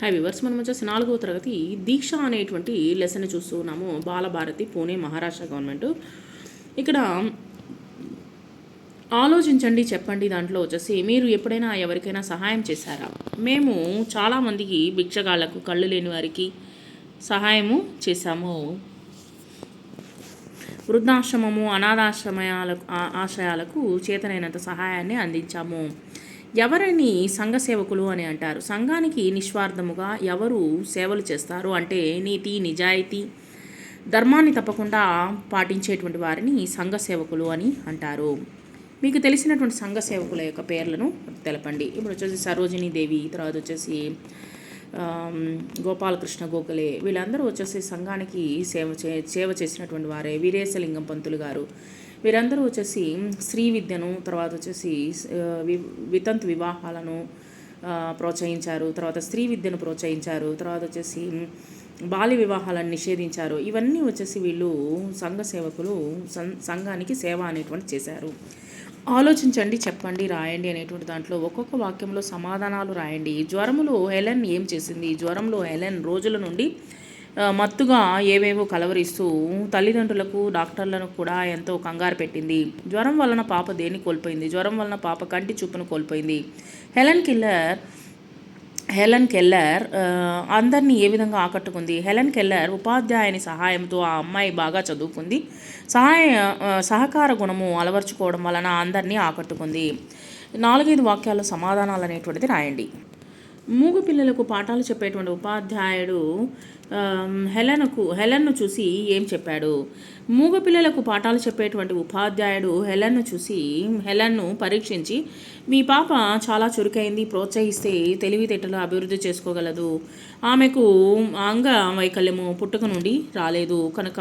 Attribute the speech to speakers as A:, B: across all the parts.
A: High viewers మనం వచ్చేసి నాలుగవ తరగతి దీక్ష అనేటువంటి లెసన్ చూస్తూ ఉన్నాము. బాలభారతి పూణే మహారాష్ట్ర గవర్నమెంట్. ఇక్కడ ఆలోచించండి చెప్పండి దాంట్లో వచ్చేసి మీరు ఎప్పుడైనా ఎవరికైనా సహాయం చేశారా? మేము చాలామందికి భిక్షగాళ్ళకు కళ్ళు లేని వారికి సహాయము చేశాము. వృద్ధాశ్రమము అనాథాశ్రమయాలకు ఆశయాలకు ఆశ్రయాలకు చేతనైనంత సహాయాన్ని అందించాము. ఎవరిని సంఘ సేవకులు అని అంటారు? సంఘానికి నిస్వార్థముగా ఎవరు సేవలు చేస్తారు? అంటే నీతి నిజాయితీ ధర్మాన్ని తప్పకుండా పాటించేటువంటి వారిని సంఘ సేవకులు అని అంటారు. మీకు తెలిసినటువంటి సంఘ సేవకుల యొక్క పేర్లను తెలపండి. ఇప్పుడు వచ్చేసి సరోజినీ దేవి తర్వాత వచ్చేసి గోపాలకృష్ణ గోఖలే వీళ్ళందరూ వచ్చేసి సంఘానికి సేవ చే సేవ చేసినటువంటి వారే. వీరేశలింగం పంతులు గారు. వీరందరూ వచ్చేసి స్త్రీ విద్యను తర్వాత వచ్చేసి వితంతు వివాహాలను ప్రోత్సహించారు తర్వాత స్త్రీ విద్యను ప్రోత్సహించారు తర్వాత వచ్చేసి బాల్య వివాహాలను నిషేధించారు. ఇవన్నీ వచ్చేసి వీళ్ళు సంఘ సేవకులు సం- సంఘానికి సేవ అనేటువంటి చేశారు. ఆలోచించండి చెప్పండి రాయండి అనేటువంటి దాంట్లో ఒక్కొక్క వాక్యంలో సమాధానాలు రాయండి. జ్వరములో హెలెన్ ఏం చేసింది? జ్వరంలో హెలెన్ రోజుల నుండి మత్తుగా ఏవేవో కలవరిస్తూ తల్లిదండ్రులకు డాక్టర్లను కూడా ఎంతో కంగారు పెట్టింది. జ్వరం వలన పాప దేన్ని కోల్పోయింది? జ్వరం వలన పాప కంటి చూపును కోల్పోయింది. హెలెన్ కిల్లర్ హెలెన్ కెల్లర్ అందరినీ ఏ విధంగా ఆకట్టుకుంది? హెలెన్ కెల్లర్ ఉపాధ్యాయుని సహాయంతో ఆ అమ్మాయి బాగా చదువుకుంది. సహాయ సహకార గుణము అలవర్చుకోవడం వలన అందరినీ ఆకట్టుకుంది. నాలుగైదు వాక్యాల్లో సమాధానాలు అనేటువంటిది రాయండి. మూగ పిల్లలకు పాఠాలు చెప్పేటువంటి ఉపాధ్యాయుడు హెలెన్కు హెలెన్ను చూసి ఏం చెప్పాడు? మూగ పిల్లలకు పాఠాలు చెప్పేటువంటి ఉపాధ్యాయుడు హెలెన్ను చూసి హెలెన్ను పరీక్షించి మీ పాప చాలా చురుకైంది ప్రోత్సహిస్తే తెలివితేటలు అభివృద్ధి చేసుకోగలదు. ఆమెకు అంగ వైకల్యము పుట్టుక నుండి రాలేదు. కనుక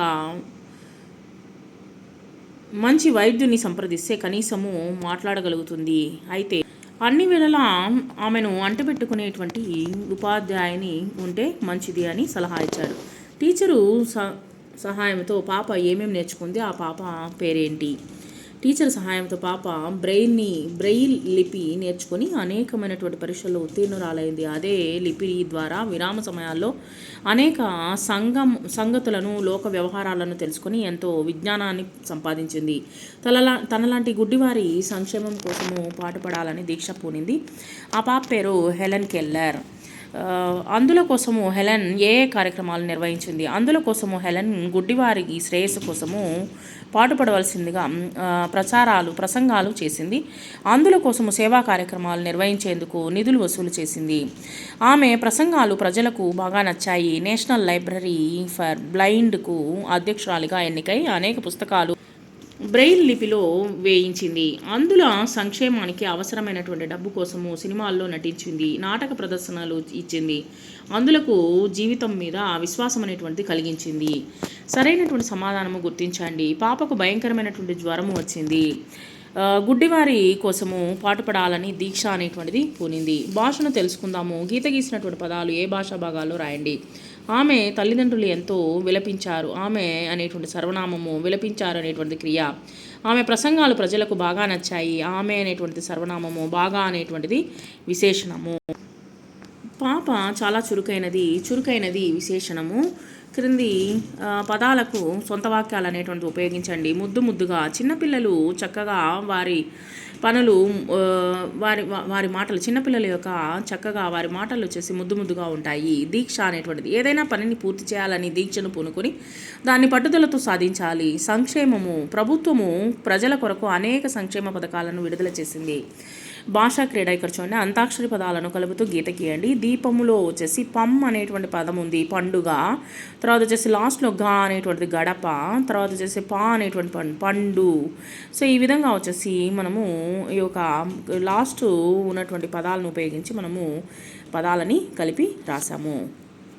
A: మంచి వైద్యుని సంప్రదిస్తే కనీసము మాట్లాడగలుగుతుంది. అయితే అన్ని వేళలా ఆమెను అంటబెట్టుకునేటువంటి ఉపాధ్యాయుని ఉంటే మంచిది అని సలహా ఇచ్చారు. టీచరు స సహాయంతో పాప ఏమేమి నేర్చుకుంది? ఆ పాప పేరేంటి? టీచర్ సహాయంతో పాప బ్రెయిన్ని బ్రెయిల్ లిపి నేర్చుకొని అనేకమైనటువంటి పరీక్షల్లో ఉత్తీర్ణురాలైంది. అదే లిపి ద్వారా విరామ సమయాల్లో అనేక సంగం సంగతులను లోక వ్యవహారాలను తెలుసుకొని ఎంతో విజ్ఞానాన్ని సంపాదించింది. తనలా తనలాంటి గుడ్డివారి సంక్షేమం కోసము పాటుపడాలని దీక్ష పూనింది. ఆ పాప పేరు హెలెన్ కెల్లర్. అందుల కోసము హెలెన్ ఏ కార్యక్రమాలు నిర్వహించింది? అందుల కోసము హెలెన్ గుడ్డివారికి శ్రేయస్సు కోసము పాటుపడవలసిందిగా ప్రచారాలు ప్రసంగాలు చేసింది. అందుల కోసము సేవా కార్యక్రమాలు నిర్వహించేందుకు నిధులు వసూలు చేసింది. ఆమె ప్రసంగాలు ప్రజలకు బాగా నచ్చాయి. నేషనల్ లైబ్రరీ ఫర్ బ్లైండ్కు అధ్యక్షురాలిగా ఎన్నికై అనేక పుస్తకాలు బ్రెయిల్ లిపిలో వేయించింది. అందుల సంక్షేమానికి అవసరమైనటువంటి డబ్బు కోసము సినిమాల్లో నటించింది నాటక ప్రదర్శనలు ఇచ్చింది. అందులకు జీవితం మీద విశ్వాసం అనేటువంటిది కలిగించింది. సరైనటువంటి సమాధానము గుర్తించండి. పాపకు భయంకరమైనటువంటి జ్వరము వచ్చింది. గుడ్డివారి కోసము పాటుపడాలని దీక్ష అనేటువంటిది పూనింది. భాషను తెలుసుకుందాము. గీత గీసినటువంటి పదాలు ఏ భాషా భాగాల్లో రాయండి? ఆమె తల్లిదండ్రులు ఎంతో విలపించారు. ఆమె అనేటువంటి సర్వనామము విలపించారు అనేటువంటి క్రియ. ఆమె ప్రసంగాలు ప్రజలకు బాగా నచ్చాయి. ఆమె అనేటువంటి సర్వనామము బాగా అనేటువంటిది విశేషణము. పాప చాలా చురుకైనది చురుకైనది విశేషణము. క్రింది పదాలకు సొంత వాక్యాలు అనేటువంటిది ఉపయోగించండి. ముద్దు ముద్దుగా చిన్నపిల్లలు చక్కగా వారి పనులు వారి వారి మాటలు చిన్నపిల్లల యొక్క చక్కగా వారి మాటలు వచ్చేసి ముద్దు ముద్దుగా ఉంటాయి. దీక్ష అనేటువంటిది. ఏదైనా పనిని పూర్తి చేయాలని దీక్షను పూనుకొని దాన్ని పట్టుదలతో సాధించాలి. సంక్షేమము ప్రభుత్వము ప్రజల కొరకు అనేక సంక్షేమ పథకాలను విడుదల చేసింది. భాషా క్రీడ ఇక్కడ చూడండి. అంతాక్షరి పదాలను కలుపుతూ గీత గీయండి. దీపములో వచ్చేసి పమ్ అనేటువంటి పదం ఉంది పండుగ. తర్వాత వచ్చేసి లాస్ట్లో గా అనేటువంటిది గడప. తర్వాత వచ్చేసి పా అనేటువంటి పండు పండు. సో ఈ విధంగా వచ్చేసి మనము ఈ యొక్క లాస్ట్ ఉన్నటువంటి పదాలను ఉపయోగించి మనము పదాలని కలిపి రాసాము.